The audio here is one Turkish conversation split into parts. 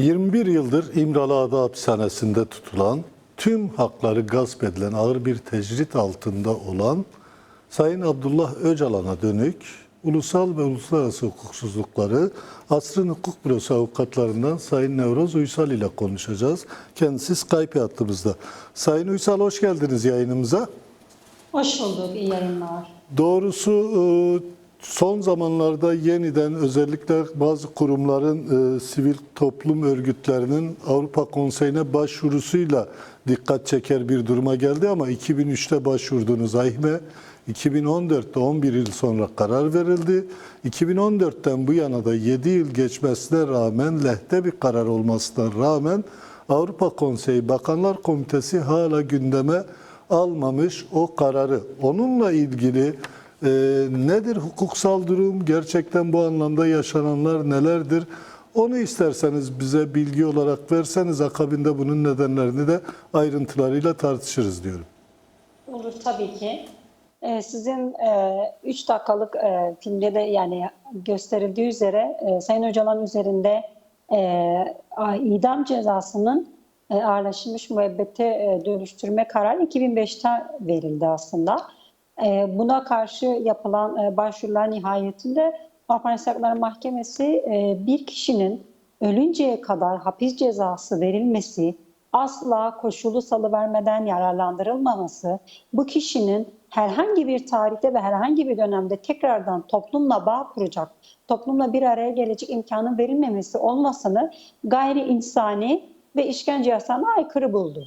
21 yıldır İmralı Ada Hapishanesi'nde tutulan, tüm hakları gasp edilen ağır bir tecrit altında olan Sayın Abdullah Öcalan'a dönük ulusal ve uluslararası hukuksuzlukları Asrın Hukuk Bürosu avukatlarından Sayın Nevroz Uysal ile konuşacağız. Kendisi Skype hattımızda. Sayın Uysal hoş geldiniz yayınımıza. Hoş bulduk, iyi yayınlar. Doğrusu e, son zamanlarda yeniden özellikle bazı kurumların, e, sivil toplum örgütlerinin Avrupa Konseyi'ne başvurusuyla dikkat çeker bir duruma geldi ama 2003'te başvurduğunuz AİHME 2014'te 11 yıl sonra karar verildi. 2014'ten bu yana da 7 yıl geçmesine rağmen lehte bir karar olmasına rağmen Avrupa Konseyi Bakanlar Komitesi hala gündeme almamış o kararı. Onunla ilgili e, nedir hukuksal durum? Gerçekten bu anlamda yaşananlar nelerdir? Onu isterseniz bize bilgi olarak verseniz akabinde bunun nedenlerini de ayrıntılarıyla tartışırız diyorum. Olur tabii ki. Ee, sizin 3 dakikalık e, filmde de yani gösterildiği üzere e, Sayın Öcalan üzerinde e, idam cezasının e, ağırlaşmış müebbete e, dönüştürme kararı 2005'te verildi aslında. E, buna karşı yapılan e, başvurular nihayetinde Avrupa İnsan Mahkemesi e, bir kişinin ölünceye kadar hapis cezası verilmesi, asla koşulu salıvermeden yararlandırılmaması, bu kişinin herhangi bir tarihte ve herhangi bir dönemde tekrardan toplumla bağ kuracak, toplumla bir araya gelecek imkanın verilmemesi olmasını gayri insani ve işkence yasağına aykırı buldu.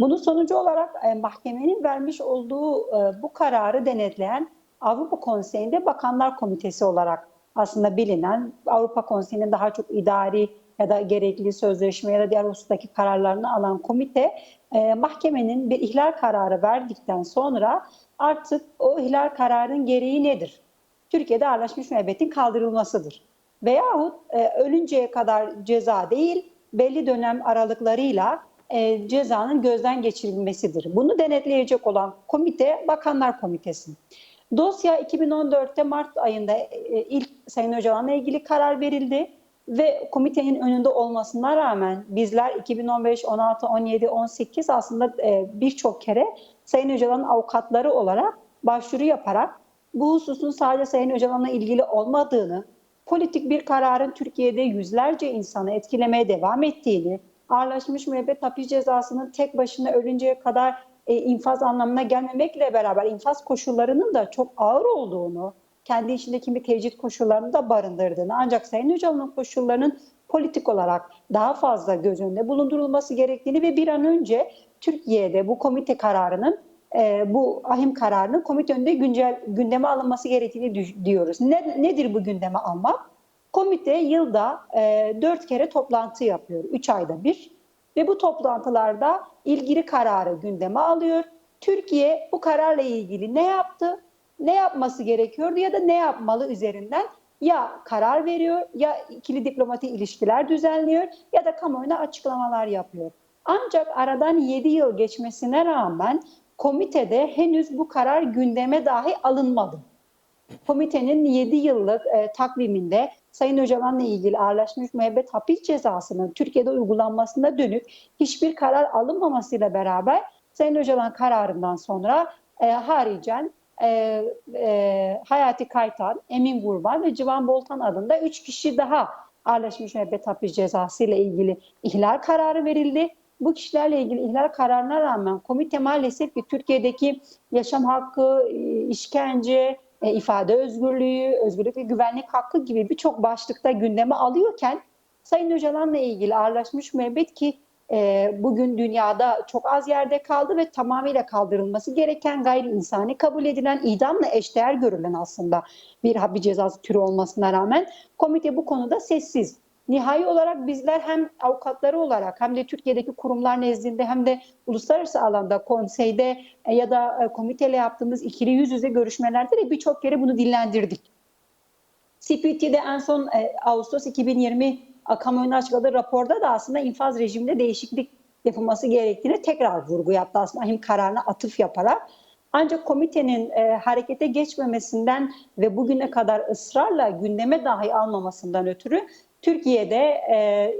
Bunun sonucu olarak e, mahkemenin vermiş olduğu e, bu kararı denetleyen Avrupa Konseyi'nde Bakanlar Komitesi olarak aslında bilinen Avrupa Konseyi'nin daha çok idari ya da gerekli sözleşme ya da diğer husustaki kararlarını alan komite e, mahkemenin bir ihlal kararı verdikten sonra artık o ihlal kararının gereği nedir? Türkiye'de ağırlaşmış müebbetin kaldırılmasıdır. Veyahut e, ölünceye kadar ceza değil, belli dönem aralıklarıyla e, cezanın gözden geçirilmesidir. Bunu denetleyecek olan komite Bakanlar Komitesi. Dosya 2014'te Mart ayında e, ilk Sayın Öcalan'la ilgili karar verildi ve komitenin önünde olmasına rağmen bizler 2015, 16, 17, 18 aslında e, birçok kere Sayın Öcalan'ın avukatları olarak başvuru yaparak bu hususun sadece Sayın Öcalan'la ilgili olmadığını, politik bir kararın Türkiye'de yüzlerce insanı etkilemeye devam ettiğini, ağırlaşmış müebbet hapis cezasının tek başına ölünceye kadar e, infaz anlamına gelmemekle beraber infaz koşullarının da çok ağır olduğunu, kendi içindeki bir tecrit koşullarını da barındırdığını ancak Sayın Öcalan'ın koşullarının politik olarak daha fazla göz önünde bulundurulması gerektiğini ve bir an önce Türkiye'de bu komite kararının e, bu ahim kararının komite önünde güncel gündeme alınması gerektiğini diyoruz. Ne, nedir bu gündeme almak? Komite yılda e, dört kere toplantı yapıyor, üç ayda bir. Ve bu toplantılarda ilgili kararı gündeme alıyor. Türkiye bu kararla ilgili ne yaptı, ne yapması gerekiyordu ya da ne yapmalı üzerinden ya karar veriyor ya ikili diplomatik ilişkiler düzenliyor ya da kamuoyuna açıklamalar yapıyor. Ancak aradan 7 yıl geçmesine rağmen komitede henüz bu karar gündeme dahi alınmadı komitenin 7 yıllık e, takviminde Sayın Öcalan'la ilgili ağırlaşmış müebbet hapis cezasının Türkiye'de uygulanmasına dönük hiçbir karar alınmamasıyla beraber Sayın Öcalan kararından sonra e, haricen e, e, Hayati Kaytan, Emin Gurban ve Civan Boltan adında 3 kişi daha ağırlaşmış müebbet hapis cezası ile ilgili ihlal kararı verildi. Bu kişilerle ilgili ihlal kararına rağmen komite maalesef ki Türkiye'deki yaşam hakkı, işkence, e, ifade özgürlüğü, özgürlük ve güvenlik hakkı gibi birçok başlıkta gündeme alıyorken Sayın Öcalan'la ilgili ağırlaşmış müebbet ki e, bugün dünyada çok az yerde kaldı ve tamamıyla kaldırılması gereken gayri insani kabul edilen idamla eşdeğer görülen aslında bir hapis cezası türü olmasına rağmen komite bu konuda sessiz. Nihai olarak bizler hem avukatları olarak hem de Türkiye'deki kurumlar nezdinde hem de uluslararası alanda konseyde e, ya da e, komiteyle yaptığımız ikili yüz yüze görüşmelerde de birçok kere bunu dillendirdik. CPT'de en son e, Ağustos 2020 kamuoyuna açıkladığı raporda da aslında infaz rejiminde değişiklik yapılması gerektiğini tekrar vurgu yaptı aslında ahim kararına atıf yaparak. Ancak komitenin e, harekete geçmemesinden ve bugüne kadar ısrarla gündeme dahi almamasından ötürü Türkiye'de e,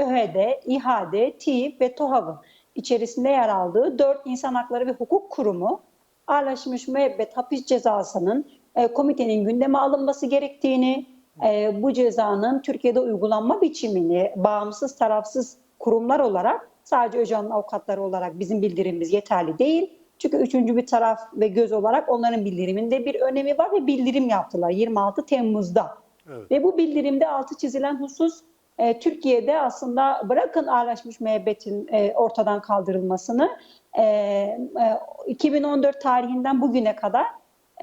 ÖHD, İHAD, TİİP ve TOHAV'ın içerisinde yer aldığı dört insan hakları ve hukuk kurumu ağırlaşmış müebbet hapis cezasının e, komitenin gündeme alınması gerektiğini, e, bu cezanın Türkiye'de uygulanma biçimini bağımsız tarafsız kurumlar olarak sadece Öcalan'ın avukatları olarak bizim bildirimimiz yeterli değil. Çünkü üçüncü bir taraf ve göz olarak onların bildiriminde bir önemi var ve bildirim yaptılar 26 Temmuz'da. Evet. Ve bu bildirimde altı çizilen husus e, Türkiye'de aslında bırakın ağırlaşmış müebbetin e, ortadan kaldırılmasını e, e, 2014 tarihinden bugüne kadar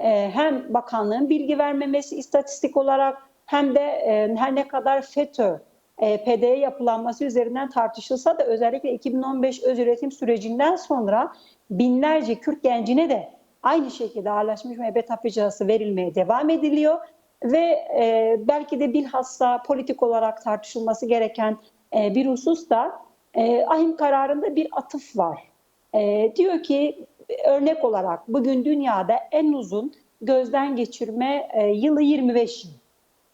e, hem bakanlığın bilgi vermemesi istatistik olarak hem de e, her ne kadar FETÖ e, PD yapılanması üzerinden tartışılsa da özellikle 2015 öz üretim sürecinden sonra binlerce Kürt gencine de aynı şekilde ağırlaşmış müebbet hapis verilmeye devam ediliyor ve e, belki de bilhassa politik olarak tartışılması gereken e, bir husus da e, ahim kararında bir atıf var. E, diyor ki örnek olarak bugün dünyada en uzun gözden geçirme e, yılı 25 yıl.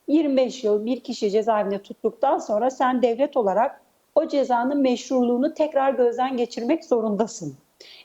25 yıl bir kişi cezaevinde tuttuktan sonra sen devlet olarak o cezanın meşruluğunu tekrar gözden geçirmek zorundasın.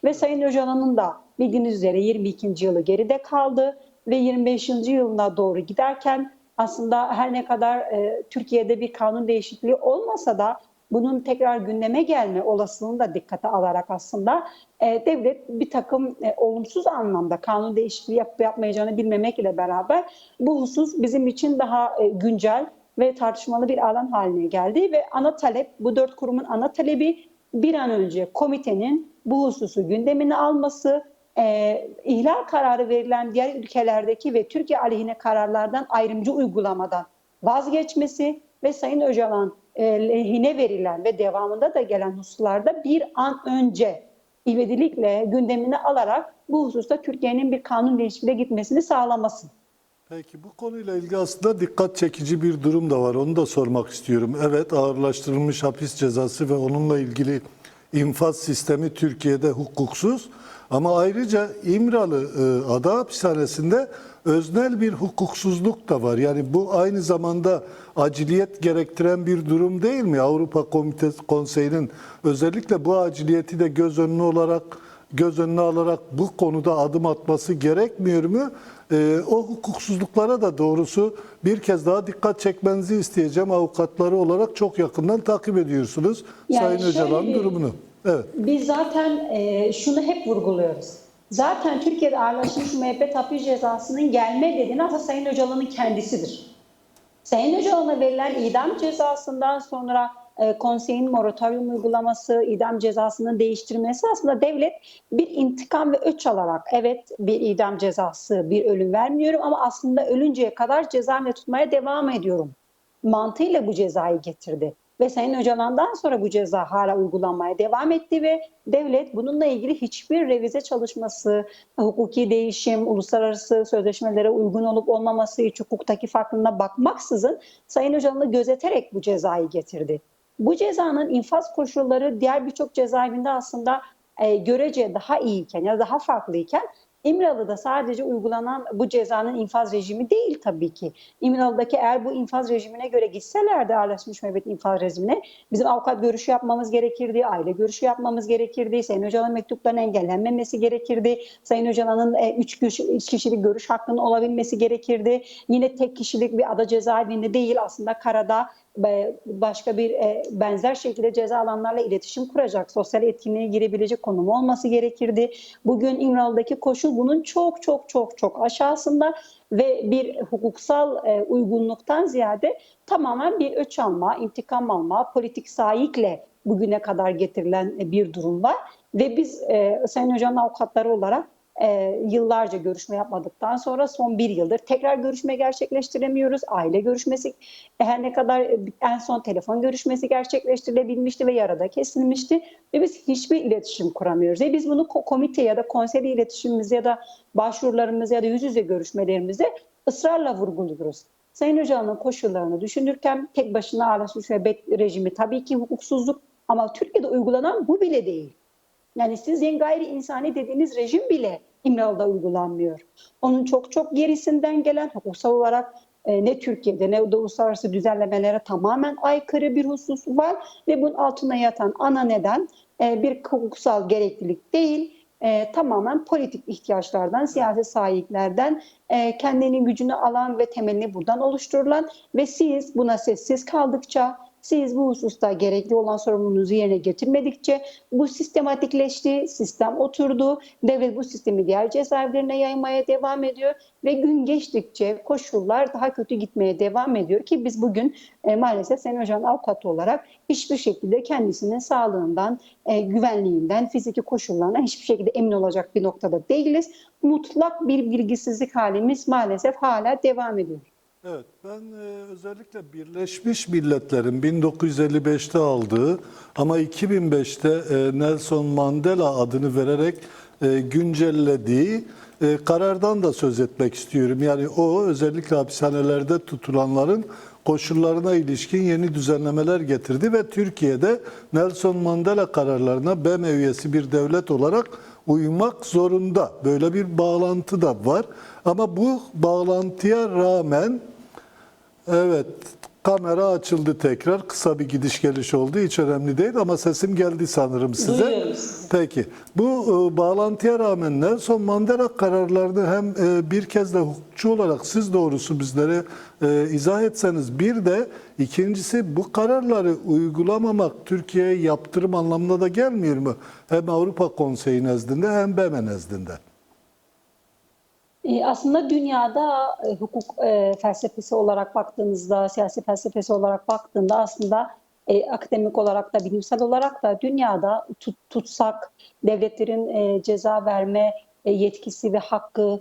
Ve Sayın Öcalan'ın da bildiğiniz üzere 22. yılı geride kaldı ve 25. yılına doğru giderken aslında her ne kadar e, Türkiye'de bir kanun değişikliği olmasa da bunun tekrar gündeme gelme olasılığını da dikkate alarak aslında e, devlet bir takım e, olumsuz anlamda kanun değişikliği yapıp yapmayacağını bilmemek ile beraber bu husus bizim için daha e, güncel ve tartışmalı bir alan haline geldi ve ana talep bu dört kurumun ana talebi bir an önce komitenin bu hususu gündemine alması, e, ihlal kararı verilen diğer ülkelerdeki ve Türkiye aleyhine kararlardan ayrımcı uygulamadan vazgeçmesi ve Sayın Öcalan e, lehine verilen ve devamında da gelen hususlarda bir an önce ivedilikle gündemine alarak bu hususta Türkiye'nin bir kanun değişikliğine gitmesini sağlaması. Peki bu konuyla ilgili aslında dikkat çekici bir durum da var. Onu da sormak istiyorum. Evet ağırlaştırılmış hapis cezası ve onunla ilgili infaz sistemi Türkiye'de hukuksuz. Ama ayrıca İmralı e, Ada Hapishanesi'nde öznel bir hukuksuzluk da var. Yani bu aynı zamanda aciliyet gerektiren bir durum değil mi? Avrupa Komitesi Konseyi'nin özellikle bu aciliyeti de göz önüne olarak göz önüne alarak bu konuda adım atması gerekmiyor mu? Ee, o hukuksuzluklara da doğrusu bir kez daha dikkat çekmenizi isteyeceğim. Avukatları olarak çok yakından takip ediyorsunuz Yani Sayın Öcalan'ın durumunu. Evet. Biz zaten e, şunu hep vurguluyoruz. Zaten Türkiye'de ağırlaşmış müebbet hapis cezasının gelme nedeni aslında Sayın Öcalan'ın kendisidir. Sayın Öcalan'a verilen idam cezasından sonra e, konseyin moratorium uygulaması, idam cezasının değiştirilmesi aslında devlet bir intikam ve öç alarak evet bir idam cezası, bir ölüm vermiyorum ama aslında ölünceye kadar cezaevinde tutmaya devam ediyorum mantığıyla bu cezayı getirdi. Ve Sayın Öcalan'dan sonra bu ceza hala uygulanmaya devam etti ve devlet bununla ilgili hiçbir revize çalışması, hukuki değişim, uluslararası sözleşmelere uygun olup olmaması, iç hukuktaki farklılığına bakmaksızın Sayın Öcalan'ı gözeterek bu cezayı getirdi. Bu cezanın infaz koşulları diğer birçok cezaevinde aslında e, görece daha iyiyken ya da daha farklıyken İmralı'da sadece uygulanan bu cezanın infaz rejimi değil tabii ki. İmralı'daki eğer bu infaz rejimine göre gitselerdi ağırlaşmış müebbet infaz rejimine bizim avukat görüşü yapmamız gerekirdi, aile görüşü yapmamız gerekirdi, Sayın Öcalan'ın mektuplarının engellenmemesi gerekirdi, Sayın Öcalan'ın e, üç, kişi, üç kişilik görüş hakkının olabilmesi gerekirdi. Yine tek kişilik bir ada cezaevinde değil aslında karada başka bir e, benzer şekilde ceza alanlarla iletişim kuracak, sosyal etkinliğe girebilecek konumu olması gerekirdi. Bugün İmralı'daki koşul bunun çok çok çok çok aşağısında ve bir hukuksal e, uygunluktan ziyade tamamen bir öç alma, intikam alma, politik sahikle bugüne kadar getirilen e, bir durum var. Ve biz Sayın Hoca'nın avukatları olarak e, yıllarca görüşme yapmadıktan sonra son bir yıldır tekrar görüşme gerçekleştiremiyoruz. Aile görüşmesi e, her ne kadar e, en son telefon görüşmesi gerçekleştirilebilmişti ve yarada kesilmişti ve biz hiçbir iletişim kuramıyoruz. Ve biz bunu ko- komite ya da konsey iletişimimiz ya da başvurularımız ya da yüz yüze görüşmelerimizde ısrarla vurguluyoruz. Sayın Öcalan'ın koşullarını düşünürken tek başına ağırlaşmış müebbet rejimi tabii ki hukuksuzluk ama Türkiye'de uygulanan bu bile değil. Yani sizin gayri insani dediğiniz rejim bile İmralı'da uygulanmıyor. Onun çok çok gerisinden gelen hukuksal olarak e, ne Türkiye'de ne de uluslararası düzenlemelere tamamen aykırı bir husus var ve bunun altına yatan ana neden e, bir hukuksal gereklilik değil, e, tamamen politik ihtiyaçlardan, siyasi sahiplerden e, kendini gücünü alan ve temelini buradan oluşturulan ve siz buna sessiz kaldıkça, siz bu hususta gerekli olan sorumluluğunuzu yerine getirmedikçe bu sistematikleşti, sistem oturdu, devlet bu sistemi diğer cezaevlerine yaymaya devam ediyor ve gün geçtikçe koşullar daha kötü gitmeye devam ediyor ki biz bugün e, maalesef Sayın Hoca'nın avukatı olarak hiçbir şekilde kendisinin sağlığından, e, güvenliğinden, fiziki koşullarına hiçbir şekilde emin olacak bir noktada değiliz. Mutlak bir bilgisizlik halimiz maalesef hala devam ediyor. Evet, ben e, özellikle Birleşmiş Milletler'in 1955'te aldığı ama 2005'te e, Nelson Mandela adını vererek e, güncellediği e, karardan da söz etmek istiyorum. Yani o özellikle hapishanelerde tutulanların koşullarına ilişkin yeni düzenlemeler getirdi ve Türkiye'de Nelson Mandela kararlarına BM üyesi bir devlet olarak uymak zorunda. Böyle bir bağlantı da var. Ama bu bağlantıya rağmen Evet, kamera açıldı tekrar. Kısa bir gidiş geliş oldu. Hiç önemli değil ama sesim geldi sanırım size. Duyuyorum sizi. Peki. Bu e, bağlantıya rağmen Nelson Mandela kararlarını hem e, bir kez de hukukçu olarak siz doğrusu bizlere e, izah etseniz bir de ikincisi bu kararları uygulamamak Türkiye'ye yaptırım anlamına da gelmiyor mu? Hem Avrupa Konseyi nezdinde hem BM nezdinde. E, Aslında dünyada e, hukuk e, felsefesi olarak baktığınızda, siyasi felsefesi olarak baktığında aslında e, akademik olarak da bilimsel olarak da dünyada tut- tutsak, devletlerin ceza verme yetkisi ve hakkı,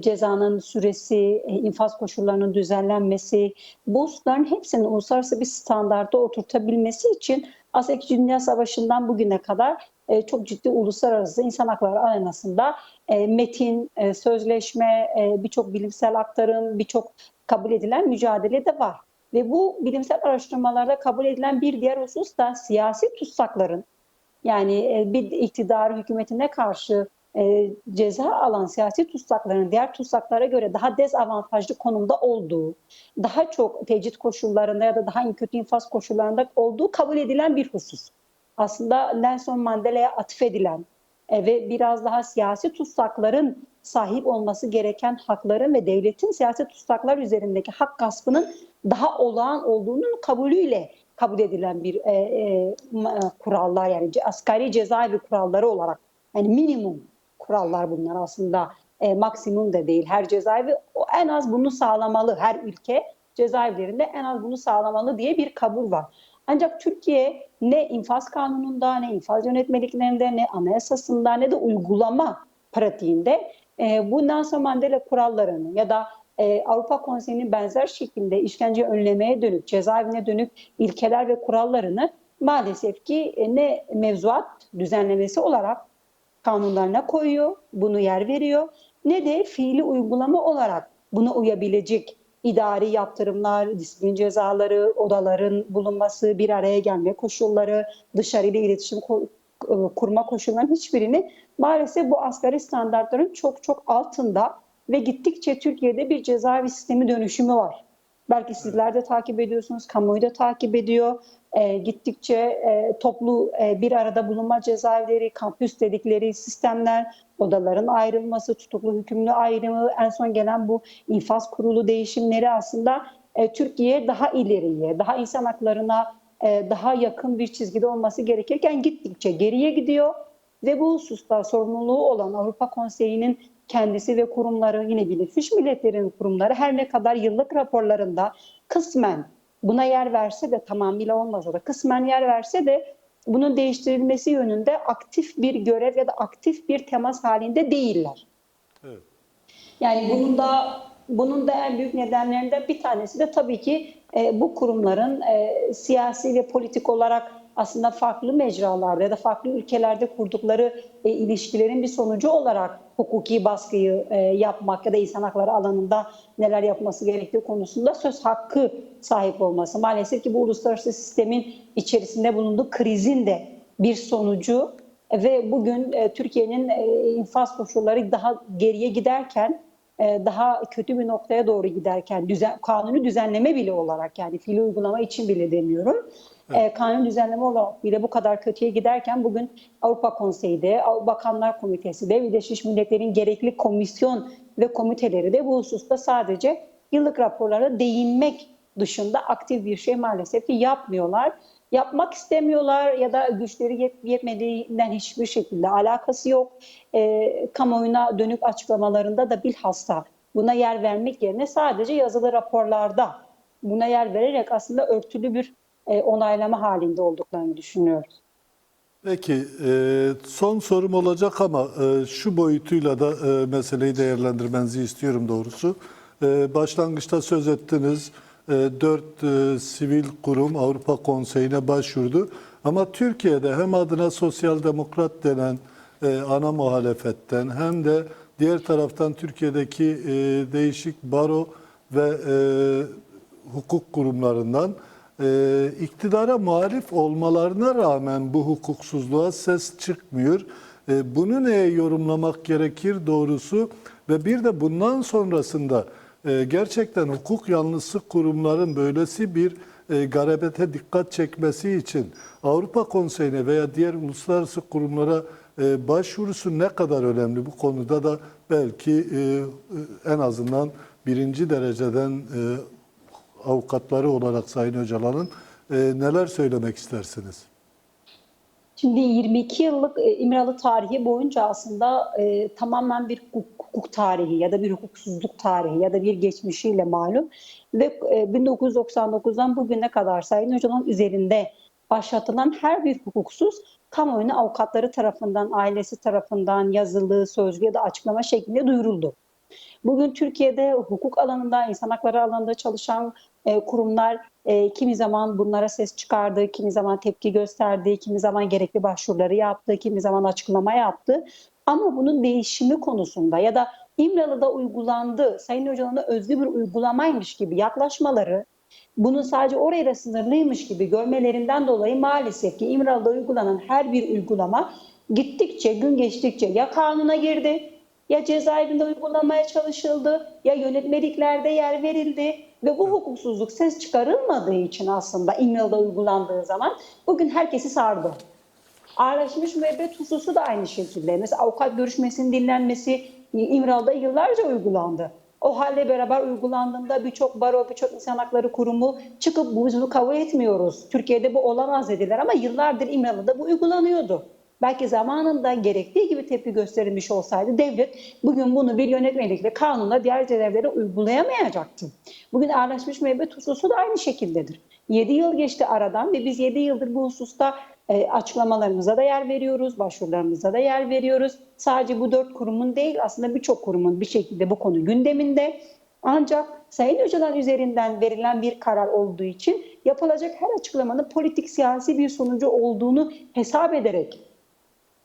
cezanın süresi, infaz koşullarının düzenlenmesi, bu hususların hepsinin uluslararası bir standarda oturtabilmesi için aslında İkinci Dünya Savaşı'ndan bugüne kadar e, çok ciddi uluslararası insan hakları arenasında e, metin, e, sözleşme, birçok bilimsel aktarım, birçok kabul edilen mücadele de var. Ve bu bilimsel araştırmalarda kabul edilen bir diğer husus da siyasi tutsakların yani bir iktidar hükümetine karşı ceza alan siyasi tutsakların diğer tutsaklara göre daha dezavantajlı konumda olduğu, daha çok tecrit koşullarında ya da daha kötü infaz koşullarında olduğu kabul edilen bir husus. Aslında Nelson Mandela'ya atfedilen e, ve biraz daha siyasi tutsakların sahip olması gereken hakların ve devletin siyasi tutsaklar üzerindeki hak gaspının daha olağan olduğunun kabulüyle kabul edilen bir e, e, ma- kurallar yani asgari cezaevi kuralları olarak yani minimum kurallar bunlar aslında e, maksimum da değil. Her cezaevi o en az bunu sağlamalı. Her ülke cezaevlerinde en az bunu sağlamalı diye bir kabul var. Ancak Türkiye ne infaz kanununda ne infaz yönetmeliklerinde ne anayasasında ne de uygulama pratiğinde e, bu Nelson Mandela kurallarını ya da e, Avrupa Konseyi'nin benzer şekilde işkence önlemeye dönük, cezaevine dönük ilkeler ve kurallarını maalesef ki e, ne mevzuat düzenlemesi olarak kanunlarına koyuyor, bunu yer veriyor. Ne de fiili uygulama olarak buna uyabilecek idari yaptırımlar, disiplin cezaları, odaların bulunması, bir araya gelme koşulları, dışarıyla iletişim e, kurma koşullarının hiçbirini maalesef bu asgari standartların çok çok altında ve gittikçe Türkiye'de bir cezaevi sistemi dönüşümü var. Belki sizler de takip ediyorsunuz, kamuoyu da takip ediyor. E, gittikçe e, toplu e, bir arada bulunma cezaevleri, kampüs dedikleri sistemler, odaların ayrılması, tutuklu hükümlü ayrımı, en son gelen bu infaz kurulu değişimleri aslında e, Türkiye daha ileriye, daha insan haklarına e, daha yakın bir çizgide olması gerekirken gittikçe geriye gidiyor ve bu hususta sorumluluğu olan Avrupa Konseyi'nin kendisi ve kurumları yine Birleşmiş Milletler'in kurumları her ne kadar yıllık raporlarında kısmen buna yer verse de tamamıyla olmasa da kısmen yer verse de bunun değiştirilmesi yönünde aktif bir görev ya da aktif bir temas halinde değiller. Evet. Yani bunun da bunun da en büyük nedenlerinden bir tanesi de tabii ki e, bu kurumların e, siyasi ve politik olarak aslında farklı mecralarda ya da farklı ülkelerde kurdukları e, ilişkilerin bir sonucu olarak hukuki baskıyı e, yapmak ya da insan hakları alanında neler yapması gerektiği konusunda söz hakkı sahip olması. Maalesef ki bu uluslararası sistemin içerisinde bulunduğu krizin de bir sonucu ve bugün e, Türkiye'nin e, infaz koşulları daha geriye giderken daha kötü bir noktaya doğru giderken düzen, kanuni düzenleme bile olarak yani fiili uygulama için bile demiyorum. E, kanuni düzenleme olarak bile bu kadar kötüye giderken bugün Avrupa Konseyi'de, Bakanlar Komitesi de Birleşmiş Milletler'in gerekli komisyon ve komiteleri de bu hususta sadece yıllık raporlara değinmek dışında aktif bir şey maalesef ki yapmıyorlar. Yapmak istemiyorlar ya da güçleri yet- yetmediğinden hiçbir şekilde alakası yok. E, kamuoyuna dönük açıklamalarında da bilhassa buna yer vermek yerine sadece yazılı raporlarda buna yer vererek aslında örtülü bir e, onaylama halinde olduklarını düşünüyoruz. Peki e, son sorum olacak ama e, şu boyutuyla da e, meseleyi değerlendirmenizi istiyorum doğrusu. E, Başlangıçta söz ettiniz. E, Dört e, sivil kurum Avrupa Konseyi'ne başvurdu. Ama Türkiye'de hem adına sosyal demokrat denen e, ana muhalefetten hem de diğer taraftan Türkiye'deki e, değişik baro ve e, hukuk kurumlarından e, iktidara muhalif olmalarına rağmen bu hukuksuzluğa ses çıkmıyor. E, bunu neye yorumlamak gerekir doğrusu ve bir de bundan sonrasında e, gerçekten hukuk yanlısı kurumların böylesi bir e, garabete dikkat çekmesi için Avrupa Konseyi'ne veya diğer uluslararası kurumlara e, başvurusu ne kadar önemli bu konuda da belki e, e, en azından birinci dereceden e, avukatları olarak Sayın Öcalan'ın neler söylemek istersiniz? Şimdi 22 yıllık e, İmralı tarihi boyunca aslında e, tamamen bir hukuk, hukuk tarihi ya da bir hukuksuzluk tarihi ya da bir geçmişiyle malum ve e, 1999'dan bugüne kadar Sayın Öcalan üzerinde başlatılan her bir hukuksuz kamuoyuna avukatları tarafından, ailesi tarafından yazılı, sözlü ya da açıklama şeklinde duyuruldu. Bugün Türkiye'de hukuk alanında, insan hakları alanında çalışan e, kurumlar e, kimi zaman bunlara ses çıkardı, kimi zaman tepki gösterdi, kimi zaman gerekli başvuruları yaptı, kimi zaman açıklama yaptı. Ama bunun değişimi konusunda ya da İmralı'da uygulandı, Sayın Öcalan'a özgü bir uygulamaymış gibi yaklaşmaları, bunun sadece oraya sınırlıymış gibi görmelerinden dolayı maalesef ki İmralı'da uygulanan her bir uygulama gittikçe, gün geçtikçe ya kanuna girdi, ya cezaevinde uygulamaya çalışıldı, ya yönetmeliklerde yer verildi ve bu hukuksuzluk ses çıkarılmadığı için aslında İmralı'da uygulandığı zaman bugün herkesi sardı. Ağırlaşmış müebbet hususu da aynı şekilde. Mesela avukat görüşmesinin dinlenmesi İmralı'da yıllarca uygulandı. O halde beraber uygulandığında birçok baro, birçok insan hakları kurumu çıkıp bu bunu kabul etmiyoruz. Türkiye'de bu olamaz dediler ama yıllardır İmralı'da bu uygulanıyordu. Belki zamanında gerektiği gibi tepki gösterilmiş olsaydı devlet bugün bunu bir yönetmelikle kanunla diğer görevlere uygulayamayacaktı. Bugün ağırlaşmış müebbet hususu da aynı şekildedir. 7 yıl geçti aradan ve biz 7 yıldır bu hususta e, açıklamalarımıza da yer veriyoruz, başvurularımıza da yer veriyoruz. Sadece bu dört kurumun değil aslında birçok kurumun bir şekilde bu konu gündeminde. Ancak Sayın Öcalan üzerinden verilen bir karar olduğu için yapılacak her açıklamanın politik siyasi bir sonucu olduğunu hesap ederek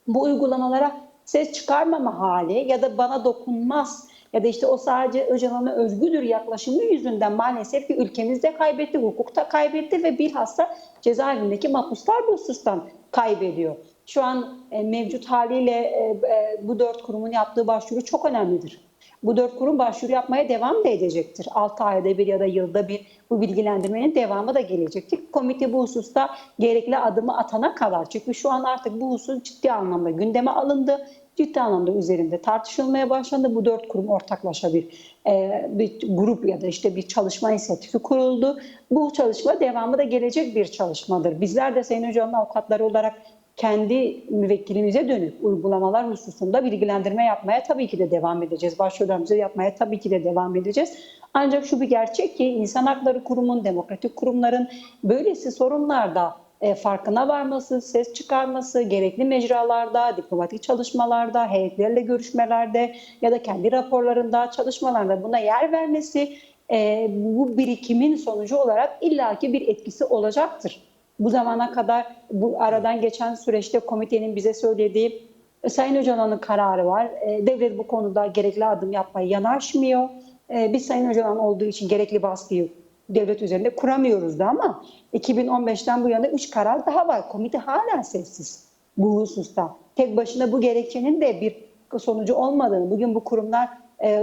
bu uygulamalara ses çıkarmama hali ya da bana dokunmaz ya da işte o sadece Öcalan'a özgüdür yaklaşımı yüzünden maalesef ki ülkemizde kaybetti, hukukta kaybetti ve bilhassa cezaevindeki mahpuslar bu husustan kaybediyor. Şu an e, mevcut haliyle e, e, bu dört kurumun yaptığı başvuru çok önemlidir. Bu dört kurum başvuru yapmaya devam da edecektir. 6 ayda bir ya da yılda bir bu bilgilendirmenin devamı da gelecektir. Komite bu hususta gerekli adımı atana kadar. Çünkü şu an artık bu husus ciddi anlamda gündeme alındı. Ciddi anlamda üzerinde tartışılmaya başlandı. Bu dört kurum ortaklaşa bir, e, bir grup ya da işte bir çalışma inisiyatifi kuruldu. Bu çalışma devamı da gelecek bir çalışmadır. Bizler de Sayın Hoca'nın avukatları olarak kendi müvekkilimize dönük uygulamalar hususunda bilgilendirme yapmaya tabii ki de devam edeceğiz. Başvurularımızı yapmaya tabii ki de devam edeceğiz. Ancak şu bir gerçek ki insan hakları kurumun, demokratik kurumların böylesi sorunlarda e, farkına varması, ses çıkarması, gerekli mecralarda, diplomatik çalışmalarda, heyetlerle görüşmelerde ya da kendi raporlarında, çalışmalarında buna yer vermesi e, bu birikimin sonucu olarak illaki bir etkisi olacaktır. Bu zamana kadar bu aradan geçen süreçte komitenin bize söylediği e, Sayın Öcalan'ın kararı var. E, devlet bu konuda gerekli adım yapmaya yanaşmıyor. E, biz Sayın Öcalan olduğu için gerekli baskıyı devlet üzerinde kuramıyoruz da ama 2015'ten bu yana 3 karar daha var. Komite hala sessiz bu hususta. Tek başına bu gerekçenin de bir sonucu olmadığını, bugün bu kurumlar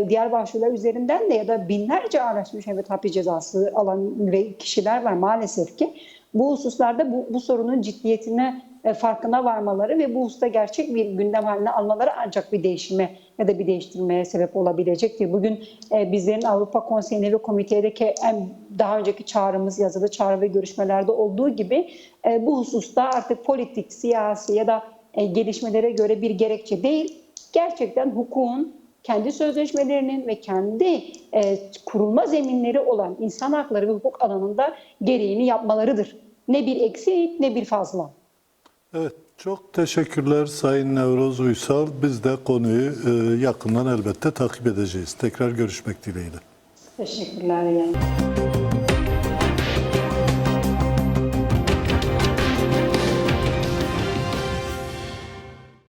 diğer başvurular üzerinden de ya da binlerce araç müebbet hapis cezası alan ve kişiler var maalesef ki. Bu hususlarda bu, bu sorunun ciddiyetine e, farkına varmaları ve bu hususta gerçek bir gündem haline almaları ancak bir değişime ya da bir değiştirmeye sebep olabilecektir. Bugün e, bizlerin Avrupa Konseyi'ne ve komitedeki en daha önceki çağrımız, yazılı çağrı ve görüşmelerde olduğu gibi e, bu hususta artık politik, siyasi ya da e, gelişmelere göre bir gerekçe değil, gerçekten hukukun kendi sözleşmelerinin ve kendi e, kurulma zeminleri olan insan hakları ve hukuk alanında gereğini yapmalarıdır. Ne bir eksik ne bir fazla. Evet, çok teşekkürler Sayın Nevroz Uysal. Biz de konuyu e, yakından elbette takip edeceğiz. Tekrar görüşmek dileğiyle. Teşekkürler yani.